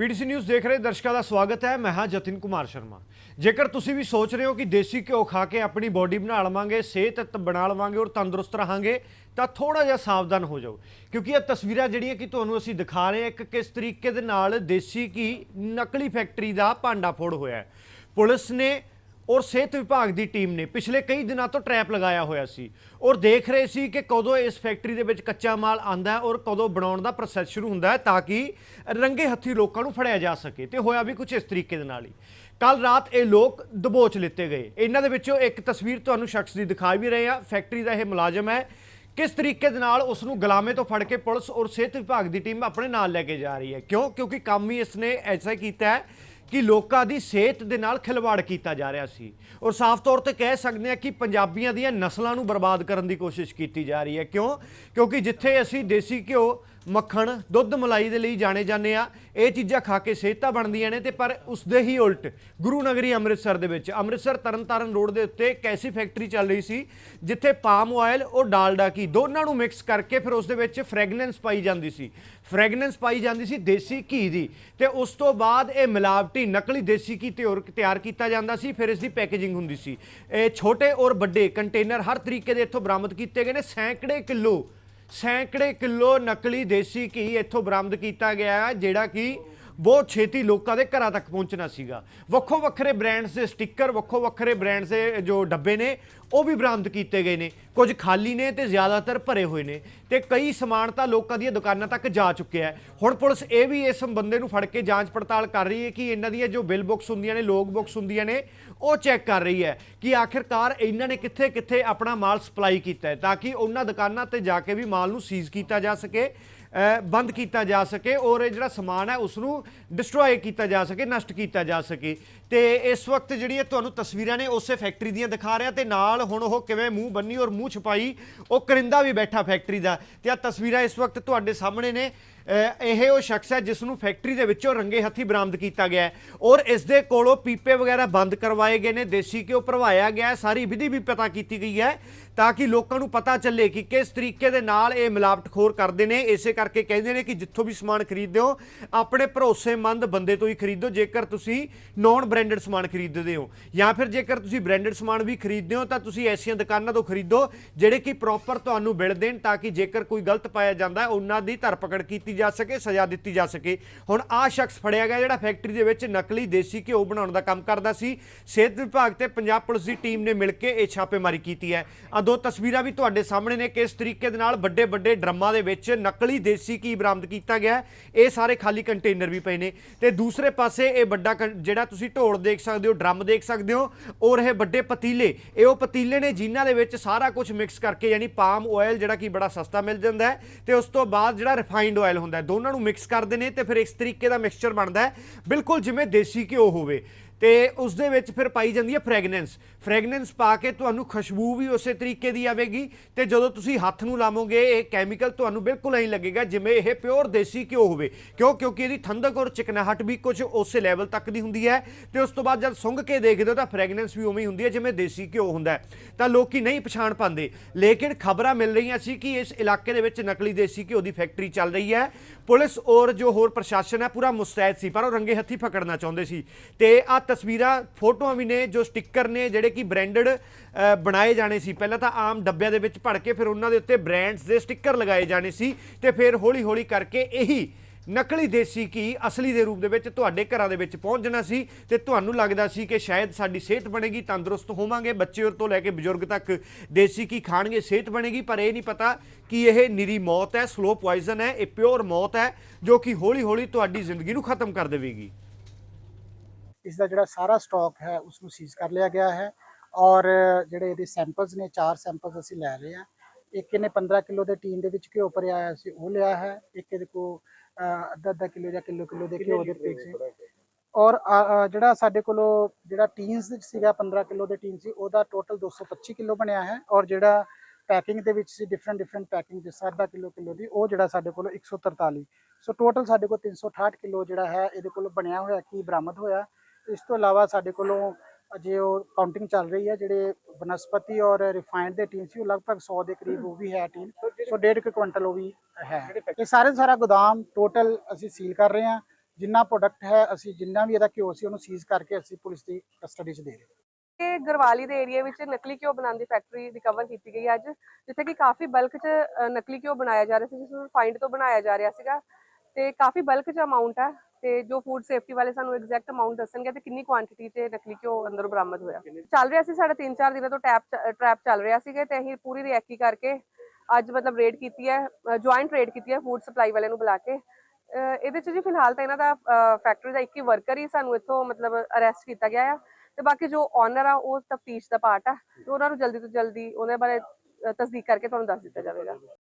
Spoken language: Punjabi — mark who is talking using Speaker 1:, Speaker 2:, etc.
Speaker 1: ਪੀਟੀਸੀ ਨਿਊਜ਼ ਦੇਖ ਰਹੇ ਦਰਸ਼ਕਾਂ ਦਾ ਸਵਾਗਤ ਹੈ। ਮੈਂ ਹਾਂ ਜਤਿਨ ਕੁਮਾਰ ਸ਼ਰਮਾ। ਜੇਕਰ ਤੁਸੀਂ ਵੀ ਸੋਚ ਰਹੇ ਹੋ ਕਿ ਦੇਸੀ ਘਿਓ ਖਾ ਕੇ ਆਪਣੀ ਬਾਡੀ ਬਣਾ ਲਵਾਂਗੇ, ਸਿਹਤ ਬਣਾ ਲਵਾਂਗੇ ਔਰ ਤੰਦਰੁਸਤ ਰਹਾਂਗੇ, ਤਾਂ ਥੋੜਾ ਜਿਹਾ ਸਾਵਧਾਨ ਹੋ ਜਾਓ। ਕਿਉਂਕਿ ਇਹ ਤਸਵੀਰਾਂ ਜਿਹੜੀਆਂ ਕਿ ਤੁਹਾਨੂੰ ਅਸੀਂ ਦਿਖਾ ਰਹੇ ਹਾਂ, ਇੱਕ ਕਿਸ ਤਰੀਕੇ ਦੇ ਨਾਲ ਦੇਸੀ ਘੀ ਨਕਲੀ ਫੈਕਟਰੀ ਦਾ ਭਾਂਡਾ ਫੋੜ ਹੋਇਆ ਹੈ। ਪੁਲਿਸ ਨੇ ਔਰ ਸਿਹਤ ਵਿਭਾਗ ਦੀ ਟੀਮ ਨੇ ਪਿਛਲੇ ਕਈ ਦਿਨਾਂ ਤੋਂ ਟਰੈਪ ਲਗਾਇਆ ਹੋਇਆ ਸੀ ਔਰ ਦੇਖ ਰਹੇ ਸੀ ਕਿ ਕਦੋਂ ਇਸ ਫੈਕਟਰੀ ਦੇ ਵਿੱਚ ਕੱਚਾ ਮਾਲ ਆਂਦਾ ਹੈ ਔਰ ਕਦੋਂ ਬਣਾਉਣ ਦਾ ਪ੍ਰੋਸੈਸ ਸ਼ੁਰੂ ਹੁੰਦਾ ਹੈ ਤਾਂ ਕਿ ਰੰਗੇ ਹੱਥੀ ਲੋਕਾਂ ਨੂੰ ਫੜਿਆ ਜਾ ਸਕੇ ਤੇ ਹੋਇਆ ਵੀ ਕੁਝ ਇਸ ਤਰੀਕੇ ਦੇ ਨਾਲ ਹੀ। ਕੱਲ ਰਾਤ ਇਹ ਲੋਕ ਦਬੋਚ ਲਿੱਤੇ ਗਏ। ਇਹਨਾਂ ਦੇ ਵਿੱਚੋਂ ਇੱਕ ਤਸਵੀਰ ਤੁਹਾਨੂੰ ਸ਼ਖਸ ਦੀ ਦਿਖਾ ਵੀ ਰਹੇ ਆ। ਫੈਕਟਰੀ ਦਾ ਇਹ ਮੁਲਾਜ਼ਮ ਹੈ। ਕਿਸ ਤਰੀਕੇ ਦੇ ਨਾਲ ਉਸ ਨੂੰ ਗੁਲਾਮੇ ਤੋਂ ਫੜ ਕੇ ਪੁਲਿਸ ਔਰ ਸਿਹਤ ਵਿਭਾਗ ਦੀ ਟੀਮ ਆਪਣੇ ਨਾਲ ਲੈ ਕੇ ਜਾ ਰਹੀ ਹੈ? ਕਿਉਂ? ਕਿਉਂਕਿ ਕੰਮ ਹੀ ਇਸਨੇ ਐਸਾ ਕੀਤਾ ਹੈ ਕਿ ਲੋਕਾਂ ਦੀ ਸਿਹਤ ਦੇ ਨਾਲ ਖਿਲਵਾੜ ਕੀਤਾ ਜਾ ਰਿਹਾ ਸੀ। ਔਰ ਸਾਫ਼ ਤੌਰ ਤੇ ਕਹਿ ਸਕਦੇ ਹਾਂ ਕਿ ਪੰਜਾਬੀਆਂ ਦੀਆਂ ਨਸਲਾਂ ਨੂੰ ਬਰਬਾਦ ਕਰਨ ਦੀ ਕੋਸ਼ਿਸ਼ ਕੀਤੀ ਜਾ ਰਹੀ ਹੈ। ਕਿਉਂ? ਕਿਉਂਕਿ ਜਿੱਥੇ ਅਸੀਂ ਦੇਸੀ ਘਿਓ ਮੱਖਣ, ਦੁੱਧ ਮਲਾਈ ਦੇ ਲਈ ਜਾਣੇ ਜਾਂਦੇ ਆ। ਇਹ ਚੀਜ਼ਾਂ ਖਾ ਕੇ ਸਿਹਤਾਂ ਬਣਦੀਆਂ ਨੇ ਤੇ ਪਰ ਉਸ ਦੇ ਹੀ ਉਲਟ ਗੁਰੂ ਨਗਰੀ ਅੰਮ੍ਰਿਤਸਰ ਦੇ ਵਿੱਚ, ਅੰਮ੍ਰਿਤਸਰ ਤਰਨਤਾਰਨ ਰੋਡ ਦੇ ਉੱਤੇ ਇੱਕ ਐਸੀ ਫੈਕਟਰੀ ਚੱਲ ਰਹੀ ਸੀ ਜਿੱਥੇ ਪਾਮ ਆਇਲ ਔਰ ਡਾਲਡਾ ਕੀ ਦੋਨਾਂ ਨੂੰ ਮਿਕਸ ਕਰਕੇ ਫਿਰ ਉਸ ਦੇ ਵਿੱਚ ਫ੍ਰੈਗਨੈਂਸ ਪਾਈ ਜਾਂਦੀ ਸੀ। ਫ੍ਰੈਗਨੈਂਸ ਪਾਈ ਜਾਂਦੀ ਸੀ ਦੇਸੀ ਘੀ ਦੀ ਤੇ ਉਸ ਤੋਂ ਬਾਅਦ ਇਹ ਮਿਲਾਵਟੀ ਨਕਲੀ ਦੇਸੀ ਘੀ ਤਿਆਰ ਤਿਆਰ ਕੀਤਾ ਜਾਂਦਾ ਸੀ, ਫਿਰ ਇਸ ਦੀ ਪੈਕੇਜਿੰਗ ਹੁੰਦੀ ਸੀ। ਇਹ ਛੋਟੇ ਔਰ ਵੱਡੇ ਕੰਟੇਨਰ ਹਰ ਤਰੀਕੇ ਦੇ ਇੱਥੋਂ ਬਰਾਮਦ ਕੀਤੇ ਗਏ ਨੇ, ਸੈਂਕੜੇ ਕਿਲੋ ਸੈਂਕੜੇ ਕਿਲੋ ਨਕਲੀ ਦੇਸੀ ਘੀ ਇੱਥੋਂ ਬਰਾਮਦ ਕੀਤਾ ਗਿਆ ਹੈ, ਜਿਹੜਾ ਕਿ ਬਹੁਤ ਛੇਤੀ ਲੋਕਾਂ ਦੇ ਘਰਾਂ ਤੱਕ ਪਹੁੰਚਣਾ ਸੀਗਾ। ਵੱਖੋ ਵੱਖਰੇ ਬ੍ਰਾਂਡਸ ਦੇ ਸਟicker ਵੱਖੋ ਵੱਖਰੇ ਬ੍ਰਾਂਡਸ ਦੇ ਜੋ ਡੱਬੇ ਨੇ, ਉਹ ਵੀ ਬਰਾਮਦ ਕੀਤੇ ਗਏ ਨੇ। ਕੁਝ ਖਾਲੀ ਨੇ ਤੇ ਜ਼ਿਆਦਾਤਰ ਭਰੇ ਹੋਏ ਨੇ ਤੇ ਕਈ ਸਮਾਨ ਤਾਂ ਲੋਕਾਂ ਦੀਆਂ ਦੁਕਾਨਾਂ ਤੱਕ ਜਾ ਚੁੱਕਿਆ ਹੈ। ਹੁਣ ਪੁਲਿਸ ਇਹ ਵੀ ਇਸ ਬੰਦੇ ਨੂੰ ਫੜ ਕੇ ਜਾਂਚ ਪੜਤਾਲ ਕਰ ਰਹੀ ਹੈ ਕਿ ਇਹਨਾਂ ਦੀਆਂ ਜੋ ਬਿਲ ਬੁੱਕਸ ਹੁੰਦੀਆਂ ਨੇ ਲੋਗ ਬੁੱਕਸ ਹੁੰਦੀਆਂ ਨੇ, ਉਹ ਚੈੱਕ ਕਰ ਰਹੀ ਹੈ ਕਿ ਆਖਿਰਕਾਰ ਇਹਨਾਂ ਨੇ ਕਿੱਥੇ ਕਿੱਥੇ ਆਪਣਾ ਮਾਲ ਸਪਲਾਈ ਕੀਤਾ ਹੈ ਤਾਂ ਕਿ ਉਹਨਾਂ ਦੁਕਾਨਾਂ ਤੇ ਜਾ ਕੇ ਵੀ ਮਾਲ ਨੂੰ ਸੀਜ਼ ਕੀਤਾ ਜਾ ਸਕੇ ਬੰਦ ਕੀਤਾ ਜਾ ਸਕੇ ਔਰ ਇਹ ਜਿਹੜਾ ਸਮਾਨ ਹੈ ਉਸ ਨੂੰ ਡਿਸਟਰੋਏ ਕੀਤਾ ਜਾ ਸਕੇ, ਨਸ਼ਟ ਕੀਤਾ ਜਾ ਸਕੇ। ਤੇ ਇਸ ਵਕਤ ਜਿਹੜੀ ਤੁਹਾਨੂੰ ਤਸਵੀਰਾਂ ਨੇ ਉਸੇ ਫੈਕਟਰੀ ਦੀਆਂ ਦਿਖਾ ਰਿਹਾ ਤੇ ਨਾਲ ਹੁਣ ਉਹ ਕਿਵੇਂ ਮੂੰਹ ਬੰਨੀ ਔਰ ਮੂੰਹ ਛੁਪਾਈ ਉਹ ਕਰਿੰਦਾ ਵੀ ਬੈਠਾ ਫੈਕਟਰੀ ਦਾ ਤੇ ਆ ਤਸਵੀਰਾਂ ਇਸ ਵਕਤ ਤੁਹਾਡੇ ਸਾਹਮਣੇ ਨੇ। ਇਹ ਉਹ ਸ਼ਖਸ ਹੈ ਜਿਸ ਨੂੰ ਫੈਕਟਰੀ ਦੇ ਵਿੱਚੋਂ ਰੰਗੇ ਹੱਥੀ ਬਰਾਮਦ ਕੀਤਾ ਗਿਆ ਹੈ। ਔਰ ਇਸ ਦੇ ਕੋਲੋਂ ਪੀਪੇ ਵਗੈਰਾ ਬੰਦ ਕਰਵਾਏ ਗਏ ਨੇ, ਦੇਸੀ ਘਿਓ ਭਰਵਾਇਆ ਗਿਆ ਸਾਰੀ ਵਿਧੀ ਵੀ ਪਤਾ ਕੀਤੀ ਗਈ ਹੈ ਤਾਂ ਕਿ ਲੋਕਾਂ ਨੂੰ ਪਤਾ ਚੱਲੇ ਕਿ ਕਿਸ ਤਰੀਕੇ ਦੇ ਨਾਲ ਇਹ ਮਿਲਾਵਟਖੋਰ ਕਰਦੇ ਨੇ। ਇਸੇ ਕਰਕੇ ਕਹਿੰਦੇ ਨੇ ਕਿ ਜਿੱਥੋਂ ਵੀ ਸਮਾਨ ਖਰੀਦਦੇ ਹੋ, ਆਪਣੇ ਭਰੋਸੇਮੰਦ ਬੰਦੇ ਤੋਂ ਹੀ ਖਰੀਦੋ। ਜੇਕਰ ਤੁਸੀਂ ਨੌਨ ਬ੍ਰਾਂਡਡ ਸਮਾਨ ਖਰੀਦਦੇ ਹੋ ਜਾਂ ਫਿਰ ਜੇਕਰ ਤੁਸੀਂ ਬ੍ਰਾਂਡਡ ਸਮਾਨ ਵੀ ਖਰੀਦਦੇ ਹੋ ਤਾਂ ਤੁਸੀਂ ਐਸੀਆਂ ਦੁਕਾਨਾਂ ਤੋਂ ਖਰੀਦੋ ਜਿਹੜੇ ਕਿ ਪ੍ਰੋਪਰ ਤੁਹਾਨੂੰ ਬਿਲ ਦੇਣ ਤਾਂ ਕਿ ਜੇਕਰ ਕੋਈ ਗਲਤ ਪਾਇਆ ਜਾਂਦਾ ਹੈ, ਉਹਨਾਂ ਦੀ ਧਰਪਕੜ ਕੀਤੀ ਜਾ ਸਕੇ, ਸਜ਼ਾ ਦਿੱਤੀ ਜਾ ਸਕੇ। ਹੁਣ ਆਹ ਸ਼ਖਸ ਫੜਿਆ ਗਿਆ ਜਿਹੜਾ ਫੈਕਟਰੀ ਦੇ ਵਿੱਚ ਨਕਲੀ ਦੇਸੀ ਘਿਓ ਬਣਾਉਣ ਦਾ ਕੰਮ ਕਰਦਾ ਸੀ। ਸਿਹਤ ਵਿਭਾਗ ਤੇ ਪੰਜਾਬ ਪੁਲਿਸ ਦੀ ਟੀਮ ਨੇ ਮਿਲ ਕੇ ਇਹ ਛਾਪੇਮਾਰੀ ਕੀਤੀ ਹੈ। ਆ ਦੋ ਤਸਵੀਰਾਂ ਵੀ ਤੁਹਾਡੇ ਸਾਹਮਣੇ ਨੇ ਕਿਸ ਤਰੀਕੇ ਦੇ ਨਾਲ ਵੱਡੇ ਵੱਡੇ ਡਰਮਾਂ ਦੇ ਵਿੱਚ ਨਕਲੀ ਦੇਸੀ ਘੀ ਬਰਾਮਦ ਕੀਤਾ ਗਿਆ ਇਹ ਸਾਰੇ ਖਾਲੀ ਕੰਟੇਨਰ ਵੀ ਪਏ ਨੇ। ਤੇ ਦੂਸਰੇ ਪਾਸੇ ਇਹ ਵੱਡਾ ਕੰ- ਜਿਹੜਾ ਤੁਸੀਂ ਢੋਲ ਦੇਖ ਸਕਦੇ ਹੋ, ਡਰਮ ਦੇਖ ਸਕਦੇ ਹੋ ਔਰ ਇਹ ਵੱਡੇ ਪਤੀਲੇ। ਇਹ ਉਹ ਪਤੀਲੇ ਨੇ ਜਿਨ੍ਹਾਂ ਦੇ ਵਿੱਚ ਸਾਰਾ ਕੁਝ ਮਿਕਸ ਕਰਕੇ, ਯਾਨੀ ਪਾਮ ਆਇਲ ਜਿਹੜਾ ਕਿ ਬੜਾ ਸਸਤਾ ਮਿਲ ਜਾਂਦਾ ਹੈ, ਤੇ ਉਸ ਤੋਂ ਬਾਅਦ ਜਿਹੜਾ ਰਿਫਾਈਨਡ ਆਇਲ ਹੁੰਦਾ ਦੋਨਾਂ ਨੂੰ ਮਿਕਸ ਕਰਦੇ ਨੇ ਤੇ ਫਿਰ ਇਸ ਤਰੀਕੇ ਦਾ ਮਿਕਸਚਰ ਬਣਦਾ ਹੈ। ਬਿਲਕੁਲ ਜਿਵੇਂ ਦੇਸੀ ਘਿਓ ਹੋਵੇ। ਤੇ ਉਸ ਦੇ ਵਿੱਚ ਫਿਰ ਪਾਈ ਜਾਂਦੀ ਹੈ ਫ੍ਰੈਗਨੈਂਸ ਫ੍ਰੈਗਨੈਂਸ ਪਾ ਕੇ ਤੁਹਾਨੂੰ ਖੁਸ਼ਬੂ ਵੀ ਉਸੇ ਤਰੀਕੇ ਦੀ ਆਵੇਗੀ ਤੇ ਜਦੋਂ ਤੁਸੀਂ ਹੱਥ ਨੂੰ ਲਾਵੋਗੇ, ਇਹ ਕੈਮੀਕਲ ਤੁਹਾਨੂੰ ਬਿਲਕੁਲ ਐਂ ਲੱਗੇਗਾ ਜਿਵੇਂ ਇਹ ਪਿਓਰ ਦੇਸੀ ਘਿਓ ਹੋਵੇ। ਕਿਉਂ? ਕਿਉਂਕਿ ਇਹਦੀ ਠੰਡਕ ਔਰ ਚਿਕਨਾਹਟ ਵੀ ਕੁਝ ਉਸੇ ਲੈਵਲ ਤੱਕ ਦੀ ਹੁੰਦੀ ਹੈ ਤੇ ਉਸ ਤੋਂ ਬਾਅਦ ਜਦ ਸੁੰਘ ਕੇ ਦੇਖਦੇ ਹੋ ਤਾਂ ਫ੍ਰੈਗਨੈਂਸ ਵੀ ਉਵੇਂ ਹੀ ਹੁੰਦੀ ਹੈ ਜਿਵੇਂ ਦੇਸੀ ਘਿਓ ਹੁੰਦਾ ਤਾਂ ਲੋਕੀ ਨਹੀਂ ਪਛਾਣ ਪਾਉਂਦੇ। ਲੇਕਿਨ ਖਬਰਾਂ ਮਿਲ ਰਹੀਆਂ ਸੀ ਕਿ ਇਸ ਇਲਾਕੇ ਦੇ ਵਿੱਚ ਨਕਲੀ ਦੇਸੀ ਘਿਓ ਦੀ ਫੈਕਟਰੀ ਚੱਲ ਰਹੀ ਹੈ। ਪੁਲਿਸ ਔਰ ਜੋ ਹੋਰ ਪ੍ਰਸ਼ਾਸਨ ਹੈ, ਪੂਰਾ ਮੁਸਤੈਦ ਸੀ, ਪਰ ਉਹ ਰੰਗੇ ਹੱਥੀ ਫਕੜਨਾ ਚਾਹੁੰਦੇ ਸੀ। ਤੇ ਆ ਤਸਵੀਰਾਂ, ਫੋਟੋਆਂ ਵੀ ਨੇ ਜੋ ਸਟicker ਨੇ ਜਿਹੜੇ ਕਿ ਬ੍ਰਾਂਡਡ ਬਣਾਏ ਜਾਣੇ ਸੀ। ਪਹਿਲਾਂ ਤਾਂ ਆਮ ਡੱਬਿਆਂ ਦੇ ਵਿੱਚ ਭੜ ਕੇ ਫਿਰ ਉਹਨਾਂ ਦੇ ਉੱਤੇ ਬ੍ਰਾਂਡਸ ਦੇ ਸਟicker ਲਗਾਏ ਜਾਣੇ ਸੀ ਤੇ ਫਿਰ ਹੌਲੀ ਹੌਲੀ ਕਰਕੇ ਇਹੀ ਨਕਲੀ ਦੇਸੀ ਘੀ ਅਸਲੀ ਦੇ ਰੂਪ ਦੇ ਵਿੱਚ ਤੁਹਾਡੇ ਘਰਾਂ ਦੇ ਵਿੱਚ ਪਹੁੰਚਣਾ ਸੀ ਤੇ ਤੁਹਾਨੂੰ ਲੱਗਦਾ ਸੀ ਕਿ ਸ਼ਾਇਦ ਸਾਡੀ ਸਿਹਤ ਬਣੇਗੀ, ਤੰਦਰੁਸਤ ਹੋਵਾਂਗੇ, ਬੱਚੇ ਤੋਂ ਲੈ ਕੇ ਬਜ਼ੁਰਗ ਤੱਕ ਦੇਸੀ ਘੀ ਖਾਣਗੇ, ਸਿਹਤ ਬਣੇਗੀ, ਪਰ ਇਹ ਨਹੀਂ ਪਤਾ ਕਿ ਇਹ ਨਿਰੀ ਮੌਤ ਹੈ ਸਲੋ ਪੋਇਜ਼ਨ ਹੈ, ਇਹ ਪਿਓਰ ਮੌਤ ਹੈ ਜੋ ਕਿ ਹੌਲੀ ਹੌਲੀ ਤੁਹਾਡੀ ਜ਼ਿੰਦਗੀ ਨੂੰ ਖਤਮ ਕਰ ਦੇਵੇਗੀ।
Speaker 2: ਇਸ ਦਾ ਜਿਹੜਾ ਸਾਰਾ ਸਟਾਕ ਹੈ ਉਸ ਨੂੰ ਸੀਜ਼ ਕਰ ਲਿਆ ਗਿਆ ਹੈ ਔਰ ਜਿਹੜੇ ਇਹਦੇ ਸੈਂਪਲਸ ਨੇ ਚਾਰ ਸੈਂਪਲਸ ਅਸੀਂ ਲੈ ਰਹੇ ਹਾਂ ਇੱਕ ਇਹਨੇ 15 ਕਿਲੋ ਦੇ ਟੀਨ ਦੇ ਵਿੱਚ ਘਿਓ ਭਰਿਆ ਹੋਇਆ ਸੀ ਉਹ ਲਿਆ ਹੈ। ਇੱਕ ਇਹਦੇ ਕੋ ਅੱਧਾ ਅੱਧਾ ਕਿਲੋ ਜਾਂ ਕਿਲੋ ਕਿਲੋ ਦੇ ਘਿਓ ਦੇ ਪੇਕ ਸੀ। ਔਰ ਜਿਹੜਾ ਸਾਡੇ ਕੋਲੋਂ ਜਿਹੜਾ ਟੀਨਸ ਵਿੱਚ ਸੀਗਾ 15 ਕਿਲੋ ਦੇ ਟੀਨ ਸੀ ਉਹਦਾ ਟੋਟਲ 225 ਕਿਲੋ ਬਣਿਆ ਹੈ ਔਰ ਜਿਹੜਾ ਪੈਕਿੰਗ ਦੇ ਵਿੱਚ ਸੀ ਡਿਫਰੈਂਟ ਡਿਫਰੈਂਟ ਪੈਕਿੰਗ ਜਿਸ ਅੱਧਾ ਕਿਲੋ ਕਿਲੋ ਦੀ ਉਹ ਜਿਹੜਾ ਸਾਡੇ ਕੋਲ 143 ਸੋ ਟੋਟਲ ਸਾਡੇ ਕੋਲ 368 ਕਿਲੋ ਜਿਹੜਾ ਹੈ ਇਹਦੇ ਕੋਲ ਬਣਿਆ ਹੋਇਆ ਕੀ ਬਰਾਮਦ ਹੋਇਆ ਇਸ ਤੋਂ ਇਲਾਵਾ ਸਾਡੇ ਕੋਲੋਂ ਅਜੇ ਉਹ ਕਾਊਂਟਿੰਗ ਚੱਲ ਰਹੀ ਹੈ, ਜਿਹੜੇ ਬਨਸਪਤੀ ਔਰ ਰਿਫਾਈਨਡ ਦੇ ਟੀਨ ਸੀ, ਉਹ ਲਗਭਗ 100 ਦੇ ਕਰੀਬ ਉਹ ਵੀ ਹੈ ਟੀਨ ਸੋ ਡੇਢ ਕੁ ਕੁਇੰਟਲ ਉਹ ਵੀ ਹੈ। ਇਹ ਸਾਰੇ ਸਾਰਾ ਗੋਦਾਮ ਟੋਟਲ ਅਸੀਂ ਸੀਲ ਕਰ ਰਹੇ ਹਾਂ। ਜਿੰਨਾ ਪ੍ਰੋਡਕਟ ਹੈ, ਅਸੀਂ ਜਿੰਨਾ ਵੀ ਇਹਦਾ ਘਿਓ ਸੀ, ਉਹਨੂੰ ਸੀਜ਼ ਕਰਕੇ ਅਸੀਂ ਪੁਲਿਸ ਦੀ ਕਸਟਡੀ 'ਚ ਦੇ ਰਹੇ
Speaker 3: ਕਿ ਗਰਵਾਲੀ ਦੇ ਏਰੀਆ ਵਿੱਚ ਨਕਲੀ ਘਿਓ ਬਣਾਉਣ ਦੀ ਫੈਕਟਰੀ ਰਿਕਵਰ ਕੀਤੀ ਗਈ ਅੱਜ, ਜਿੱਥੇ ਕਿ ਕਾਫੀ ਬਲਕ 'ਚ ਨਕਲੀ ਘਿਓ ਬਣਾਇਆ ਜਾ ਰਿਹਾ ਸੀ, ਜਿਸ ਨੂੰ ਰਿਫਾਈਨਡ ਤੋਂ ਬਣਾਇਆ ਜਾ ਰਿਹਾ ਸੀਗਾ। ਤੇ ਕਾਫੀ ਬਲਕ 'ਚ ਅਮਾਉਂਟ ਹੈ ਤੇ ਜੋ ਫੂਡ ਸੇਫਟੀ ਵਾਲੇ ਸਾਨੂੰ ਐਗਜ਼ੈਕਟ ਅਮਾਉਂਟ ਦੱਸਣਗੇ ਤੇ ਕਿੰਨੀ ਕੁਆਂਟੀਟੀ 'ਚ ਨਕਲੀ ਘਿਓ ਅੰਦਰੋਂ ਬਰਾਮਦ ਹੋਇਆ। ਚੱਲ ਰਿਹਾ ਸੀ ਸਾਡਾ 3-4 ਦਿਨਾਂ ਤੋਂ ਟੈਪ ਟ੍ਰੈਪ ਚੱਲ ਰਿਹਾ ਸੀਗਾ ਤੇ ਅਸੀਂ ਪੂਰੀ ਰਿਐਕੀ ਕਰਕੇ ਅੱਜ ਮਤਲਬ ਰੇਡ ਕੀਤੀ ਹੈ ਜੁਆਇੰਟ ਰੇਡ ਕੀਤੀ ਹੈ ਫੂਡ ਸਪਲਾਈ ਵਾਲਿਆਂ ਨੂੰ ਬੁਲਾ ਕੇ। ਇਹਦੇ 'ਚ ਜੀ ਫਿਲਹਾਲ ਤਾਂ ਇਹਨਾਂ ਦਾ ਫੈਕਟਰੀ ਦਾ ਇੱਕ ਹੀ ਵਰਕਰ ਹੀ ਸਾਨੂੰ ਇੱਥੋਂ ਮਤਲਬ ਅਰੈਸਟ ਕੀਤਾ ਗਿਆ ਆ ਤੇ ਬਾਕੀ ਜੋ ਓਨਰ ਆ ਉਹ ਤਫਤੀਸ਼ ਦਾ ਪਾਰਟ ਆ ਤੇ ਉਹਨਾਂ ਨੂੰ ਜਲਦੀ ਤੋਂ ਜਲਦੀ ਉਹਨਾਂ ਬਾਰੇ ਤਸਦੀਕ ਕਰਕੇ ਤੁਹਾਨੂੰ ਦੱਸ ਦਿੱਤਾ ਜਾਵੇਗਾ।